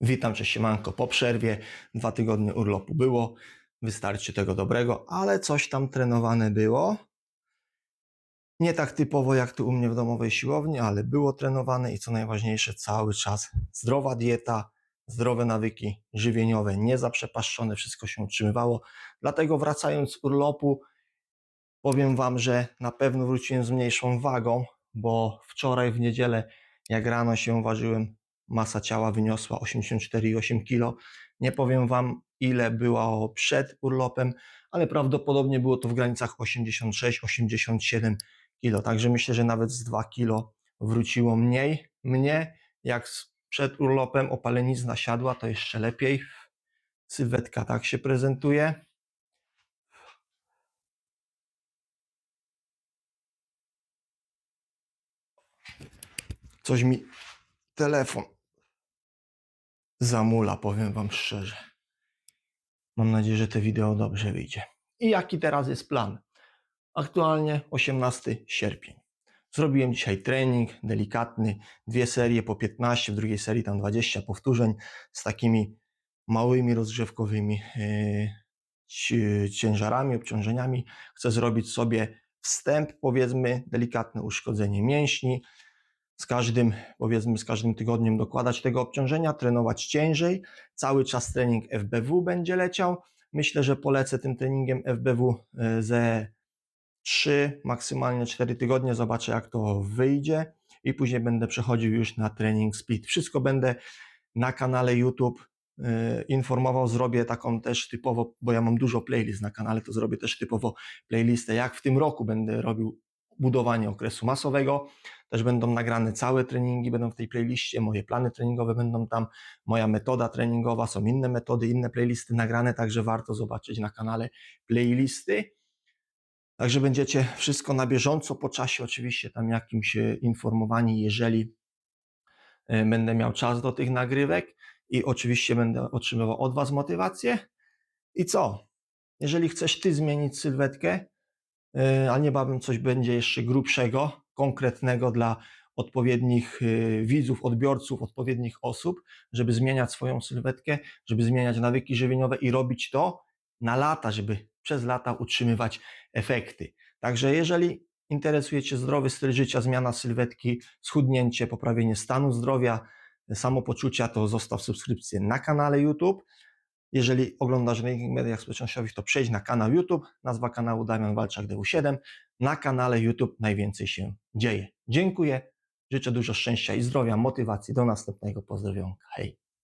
Witam, cześć siemanko, po przerwie, dwa tygodnie urlopu było, wystarczy tego dobrego, ale coś tam trenowane było. Nie tak typowo jak tu u mnie w domowej siłowni, ale było trenowane i co najważniejsze, cały czas zdrowa dieta, zdrowe nawyki żywieniowe, niezaprzepaszczone, wszystko się utrzymywało. Dlatego wracając z urlopu, powiem Wam, że na pewno wróciłem z mniejszą wagą, bo wczoraj w niedzielę, jak rano się ważyłem, masa ciała wyniosła 84,8 kg. Nie powiem Wam, ile było przed urlopem, ale prawdopodobnie było to w granicach 86-87 kg. Także myślę, że nawet z 2 kg wróciło mniej. Mnie, jak przed urlopem opalenizna siadła, to jeszcze lepiej. Sylwetka tak się prezentuje. Coś mi telefon zamula, powiem Wam szczerze. Mam nadzieję, że to wideo dobrze wyjdzie. I jaki teraz jest plan? Aktualnie 18 sierpień. Zrobiłem dzisiaj trening delikatny, dwie serie po 15, w drugiej serii tam 20 powtórzeń z takimi małymi rozgrzewkowymi yy, ci- ciężarami, obciążeniami. Chcę zrobić sobie wstęp, powiedzmy, delikatne uszkodzenie mięśni, z każdym, powiedzmy, z każdym tygodniem dokładać tego obciążenia, trenować ciężej. Cały czas trening FBW będzie leciał. Myślę, że polecę tym treningiem FBW e, ze 3, maksymalnie 4 tygodnie. Zobaczę, jak to wyjdzie i później będę przechodził już na trening split. Wszystko będę na kanale YouTube e, informował. Zrobię taką też typowo, bo ja mam dużo playlist na kanale, to zrobię też typowo playlistę, jak w tym roku będę robił budowanie okresu masowego. Też będą nagrane całe treningi, będą w tej playliście, moje plany treningowe będą tam, moja metoda treningowa, są inne metody, inne playlisty nagrane, także warto zobaczyć na kanale playlisty. Także będziecie wszystko na bieżąco po czasie, oczywiście tam jakimś e, informowani, jeżeli e, będę miał czas do tych nagrywek i oczywiście będę otrzymywał od Was motywację. I co? Jeżeli chcesz Ty zmienić sylwetkę, a niebawem coś będzie jeszcze grubszego, konkretnego dla odpowiednich e, widzów, odbiorców, odpowiednich osób, żeby zmieniać swoją sylwetkę, żeby zmieniać nawyki żywieniowe i robić to na lata, żeby przez lata utrzymywać efekty. Także jeżeli interesuje Cię zdrowy styl życia, zmiana sylwetki, schudnięcie, poprawienie stanu zdrowia, samopoczucia, to zostaw subskrypcję na kanale YouTube. Jeżeli oglądasz na innych mediach społecznościowych, to przejdź na kanał YouTube, nazwa kanału Damian Walczak DW7. Na kanale YouTube najwięcej się dzieje. Dziękuję, życzę dużo szczęścia i zdrowia, motywacji. Do następnego pozdrowionka. Hej!